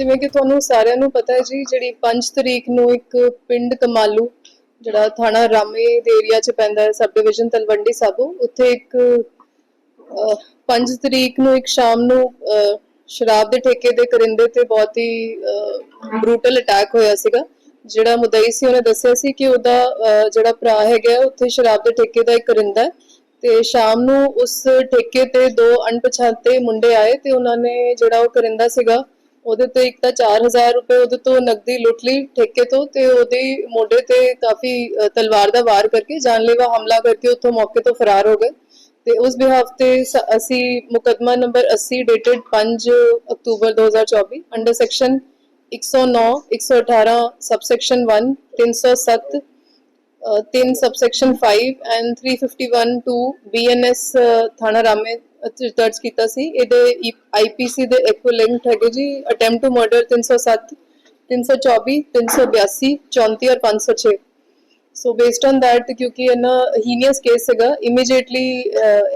ਜਿਵੇਂ ਕਿ ਤੁਹਾਨੂੰ ਸਾਰਿਆਂ ਨੂੰ ਪਤਾ ਹੈ ਜੀ, ਜਿਹੜੀ 5 ਤਰੀਕ ਨੂੰ ਇੱਕ ਪਿੰਡ ਕਮਾਲੂ ਜਿਹੜਾ ਥਾਣਾ ਰਾਮੇ ਦੇ ਏਰੀਆ 'ਚ ਪੈਂਦਾ ਹੈ, ਸਬ ਡਿਵੀਜ਼ਨ ਤਲਵੰਡੀ ਸਾਬੋ, ਉੱਥੇ ਇੱਕ 5 ਤਰੀਕ ਨੂੰ ਇੱਕ ਸ਼ਾਮ ਨੂੰ ਸ਼ਰਾਬ ਦੇ ਠੇਕੇ ਦੇ ਕਰਿੰਦੇ ਤੇ ਬਹੁਤ ਹੀ ਬਰੂਟਲ ਅਟੈਕ ਹੋਇਆ ਸੀਗਾ। ਜਿਹੜਾ ਮੁਦਈ ਸੀ, ਉਹਨੇ ਦੱਸਿਆ ਸੀ ਕਿ ਉਹਦਾ ਜਿਹੜਾ ਭਰਾ ਹੈਗਾ, ਉੱਥੇ ਸ਼ਰਾਬ ਦੇ ਠੇਕੇ ਦਾ ਇੱਕ ਕਰਿੰਦਾ ਹੈ। ਤੇ ਸ਼ਾਮ ਨੂੰ ਉਸ ਠੇਕੇ ਤੇ ਦੋ ਅਣਪਛਾਤੇ ਮੁੰਡੇ ਆਏ ਤੇ ਉਹਨਾਂ ਨੇ ਜਿਹੜਾ ਉਹ ਕਰਿੰਦਾ ਸੀਗਾ ਉਹਦੇ ਤੇ ਇੱਕ ਤਾਂ 4000 ਰੁਪਏ ਉਹਦੇ ਤੋਂ ਨਕਦੀ ਲੁੱਟ ਲਈ ਠੇਕੇ ਤੋਂ ਤੇ ਉਹਦੇ ਮੋਢੇ ਤੇ ਕਾਫੀ ਤਲਵਾਰ ਦਾ ਵਾਰ ਕਰਕੇ ਜਾਨਲੇਵਾ ਹਮਲਾ ਕਰਕੇ ਉੱਥੋਂ ਮੌਕੇ ਤੋਂ ਫਰਾਰ ਹੋ ਗਏ। ਤੇ ਉਸ ਬਿਹਾਫ ਤੇ ਅਸੀਂ ਮੁਕਦਮਾ ਨੰਬਰ 80 ਡੇਟਡ 5 ਅਕਤੂਬਰ 2024 under section 109 118 subsection 1 307 uh, 3 subsection 5 and 351 to BNS ਥਾਣਾ ਰਾਮੇ ਦਰਜ ਕੀਤਾ ਸੀ। ਇਹਦੇ IPC ਦੇ ਇਕੁਇਵਲੈਂਟ ਹੈਗੇ ਜੀ। ਅਟੈਂਪਟ ਟੂ ਮਰਡਰ 307 324 382 34 ਔਰ 506 ਸੋ ਬੇਸਡ ਔਨ that, ਕਿਉਂਕਿ ਇਹਨਾਂ ਹੀਨੀਅਸ ਕੇਸ ਹੈਗਾ। ਇਮੀਡੀਏਟਲੀ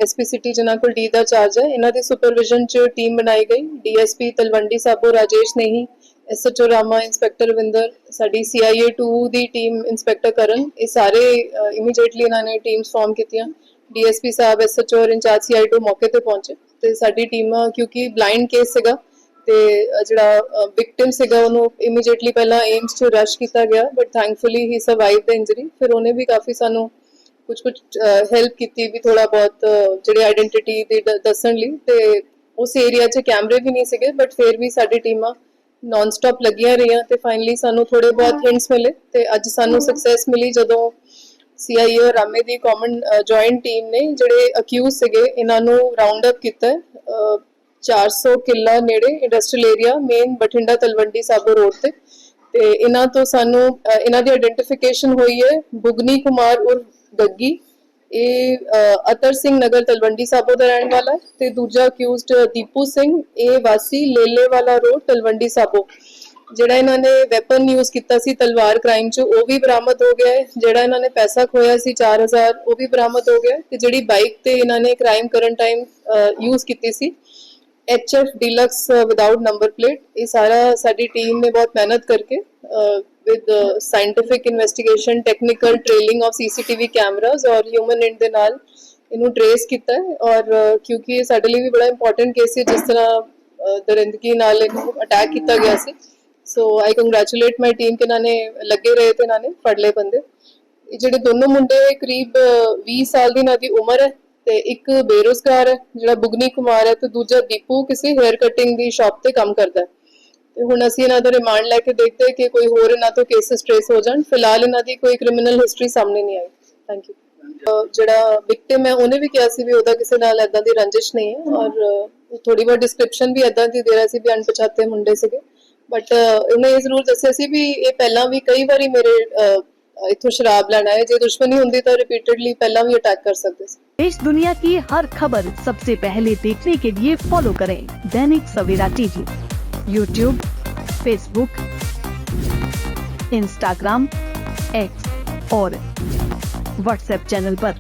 ਐਸਪੀ ਸਿਟੀ ਜਿਨ੍ਹਾਂ ਕੋਲ ਡੀ ਦਾ ਚਾਰਜ ਹੈ, ਇਹਨਾਂ ਦੀ ਸੁਪਰਵਿਜ਼ਨ ਚ ਟੀਮ ਬਣਾਈ ਗਈ। ਡੀਐਸਪੀ ਤਲਵੰਡੀ ਸਾਬੋ, ਰਾਜੇਸ਼ ਨਹੀਂ ਐਸਐਚਓ ਰਾਮਾ ਇੰਸਪੈਕਟਰ ਰਵਿੰਦਰ, ਸਾਡੀ ਸੀਆਈਏ 2 ਦੀ ਟੀਮ ਇੰਸਪੈਕਟਰ ਕਰਨ। ਇਹ ਸਾਰੇ ਇਮੀਡੀਏਟਲੀ ਇਹਨਾਂ ਨੇ ਟੀਮਸ ਫਾਰਮ ਕੀਤੀਆਂ। ਡੀਐਸਪੀ ਸਾਹਿਬ ਐਸਐਚਓ ਔਰ ਇੰਚਾਰਜ ਸੀਆਈਏ 2 ਮੌਕੇ ਤੇ ਪਹੁੰਚੇ। ਤੇ ਸਾਡੀ ਟੀਮ ਕਿਉਂਕਿ ਬਲਾਈਂਡ ਕੇਸ ਸੀਗਾ ਤੇ ਜਿਹੜਾ ਵਿਕਟਿਮ ਸੀਗਾ ਉਹਨੂੰ ਇਮੀਡੀਏਟਲੀ ਪਹਿਲਾਂ ਏਮਸ ਚ ਰਸ਼ ਕੀਤਾ ਗਿਆ but thankfully he survive the injury ਫਿਰ ਉਹਨੇ ਵੀ ਕਾਫੀ ਸਾਨੂੰ ਕੁਝ ਕੁਝ ਹੈਲਪ ਕੀਤੀ ਵੀ ਥੋੜਾ ਬਹੁਤ ਜਿਹੜੇ ਆਇਡੈਂਟੀਟੀ ਦੇ ਦ- ਦੱਸਣ ਲਈ। ਤੇ ਉਸ ਏਰੀਆ 'ਚ ਕੈਮਰੇ ਵੀ ਨਹੀਂ ਸੀਗੇ ਬਟ ਫਿਰ ਵੀ ਸਾਡੀ ਟੀਮਾਂ ਨਾਨ ਸਟਾਪ ਲੱਗੀਆਂ ਰਹੀਆਂ ਤੇ ਫਾਈਨਲੀ ਸਾਨੂੰ ਥੋੜੇ ਬਹੁਤ ਹਿੰਟਸ ਮਿਲੇ ਤੇ ਅੱਜ ਸਾਨੂੰ ਸਕਸੈਸ ਮਿਲੀ ਜਦੋਂ ਸੀਆਈਏ ਰਾਮੇ ਦੀ ਕਾਮਨ ਜੁਆਇੰਟ ਟੀਮ ਨੇ ਜਿਹੜੇ ਅਕਿਊਜ਼ ਸੀਗੇ, ਇਹਨਾਂ ਨੂੰ ਰਾਉਂਡ ਅਪ ਕੀਤਾ 400 ਕਿੱਲਾ ਨੇੜੇ industrial area main Bathinda Talwandi Sabo road ਤੇ। ਤੇ ਇਹਨਾਂ ਤੋਂ ਸਾਨੂੰ ਇਹਨਾਂ ਦੀ ਆਇਡੈਂਟੀਫਿਕੇਸ਼ਨ ਹੋਈ ਹੈ, ਬੁਗਨੀ ਕੁਮਾਰ ਉਰ ਗੱਗੀ। ਇਹ ਅਤਰ ਸਿੰਘ ਨਗਰ ਤਲਵੰਡੀ ਸਾਬੋ ਦਾ ਰਹਿਣ ਵਾਲਾ ਤੇ ਦੂਜਾ ਅਕਿਊਜ਼ਡ ਦੀਪੂ ਸਿੰਘ, ਇਹ ਵਾਸੀ ਲੇਲੇ ਵਾਲਾ ਰੋਡ ਤਲਵੰਡੀ ਸਾਬੋ। ਜਿਹੜਾ ਇਹਨਾਂ ਨੇ ਵੈਪਨ ਯੂਜ਼ ਕੀਤਾ ਸੀ ਤਲਵਾਰ ਕ੍ਰਾਈਮ 'ਚ, ਉਹ ਵੀ ਬਰਾਮਦ ਹੋ ਗਿਆ ਹੈ। ਜਿਹੜਾ ਇਹਨਾਂ ਨੇ ਪੈਸਾ ਖੋਇਆ ਸੀ 4000 ਉਹ ਵੀ ਬਰਾਮਦ ਹੋ ਗਿਆ ਹੈ ਤੇ ਜਿਹੜੀ ਬਾਈਕ ਤੇ ਇਹਨਾਂ ਨੇ ਕ੍ਰਾਈਮ ਕਰਨ ਟਾਈਮ ਯੂਜ਼ ਕੀਤੀ ਸੀ HF deluxe without number plate ਇਹ ਸਾਰਾ ਸਾਡੀ ਟੀਮ ਨੇ ਬਹੁਤ ਮਿਹਨਤ ਕਰਕੇ with scientific investigation technical trailing of CCTV cameras ਔਰ ਹਿਊਮਨ ਇੰਡ ਦੇ ਨਾਲ ਇਹਨੂੰ ਟ੍ਰੇਸ ਕੀਤਾ ਹੈ ਔਰ, ਕਿਉਂਕਿ ਇਹ ਸਾਡੇ ਲਈ ਵੀ ਬੜਾ ਇੰਪੋਰਟੈਂਟ ਕੇਸ ਹੈ ਜਿਸ ਤਰ੍ਹਾਂ ਦਰਿੰਦਗੀ ਨਾਲ ਇਹਨੂੰ ਅਟੈਕ ਕੀਤਾ ਗਿਆ ਸੀ। ਸੋ ਆਈ ਕੰਗ੍ਰੈਚੁਲੇਟ ਮਾਈ ਟੀਮ ਕਿ ਇਹਨਾਂ ਨੇ ਲੱਗੇ ਰਹੇ ਤੇ ਇਹਨਾਂ ਨੇ ਫੜ ਲਏ ਬੰਦੇ। ਇਹ ਜਿਹੜੇ ਦੋਨੋਂ ਮੁੰਡੇ ਕਰੀਬ 20 ਸਾਲ ਦੀ ਇਹਨਾਂ ਦੀ ਉਮਰ ਹੈ ਤੇ ਇੱਕ ਬੇਰੋਜ਼ਗਾਰ ਹੈ, ਜਿਹੜਾ ਬੁਗਨੀ ਕੁਮਾਰ ਹੈ ਤੇ ਦੂਜਾ ਦੀਪੂ ਕਿਸੇ ਹੈਅਰ ਕਟਿੰਗ ਦੀ ਸ਼ਾਪ ਤੇ ਕੰਮ ਕਰਦਾ ਹੈ। ਤੇ ਹੁਣ ਅਸੀਂ ਇਹਨਾਂ ਦਾ ਰਿਮਾਂਡ ਲੈ ਕੇ ਦੇਖਦੇ ਕਿ ਕੋਈ ਹੋਰ ਇਹਨਾਂ ਤੋਂ ਕੇਸਸ ਟ੍ਰੇਸ ਹੋ ਜਾਣ। ਫਿਲਹਾਲ ਇਹਨਾਂ ਦੀ ਕੋਈ ਕ੍ਰਿਮੀਨਲ ਹਿਸਟਰੀ ਸਾਹਮਣੇ ਨਹੀਂ ਆਈ। ਥੈਂਕ ਯੂ ਜਿਹੜਾ ਵਿਕਟਿਮ ਹੈ, ਉਹਨੇ ਵੀ ਕਿਹਾ ਸੀ ਵੀ ਉਹਦਾ ਕਿਸੇ ਨਾਲ ਐਦਾਂ ਦੀ ਰੰਜਿਸ਼ ਨਹੀਂ ਹੈ। ਔਰ ਥੋੜੀ ਬਹੁਤ ਡਿਸਕ੍ਰਿਪਸ਼ਨ ਵੀ ਐਦਾਂ ਦੀ ਦੇ ਰਿਹਾ ਸੀ ਵੀ ਅਣਪਛਾਤੇ ਮੁੰਡੇ ਸੀਗੇ। ਬਟ ਉਹਨੇ ਇਹ ਜ਼ਰੂਰ ਦੱਸਿਆ ਸੀ ਵੀ ਇਹ ਪਹਿਲਾਂ ਵੀ ਕਈ ਵਾਰੀ ਮੇਰੇ ਅਹ, ਇੱਥੋਂ ਸ਼ਰਾਬ ਲੈਣ ਆਏ ਜੇ ਦੁਸ਼ਮਣੀ ਹੁੰਦੀ ਤਾਂ ਰਿਪੀਟਡਲੀ ਪਹਿਲਾਂ ਵੀ ਅਟੈਕ ਕਰ ਸਕਦੇ ਸੀ देश दुनिया की हर खबर सबसे पहले देखने के लिए फॉलो करें Dainik Savera TV YouTube Facebook Instagram X और व्हाट्सएप चैनल पर।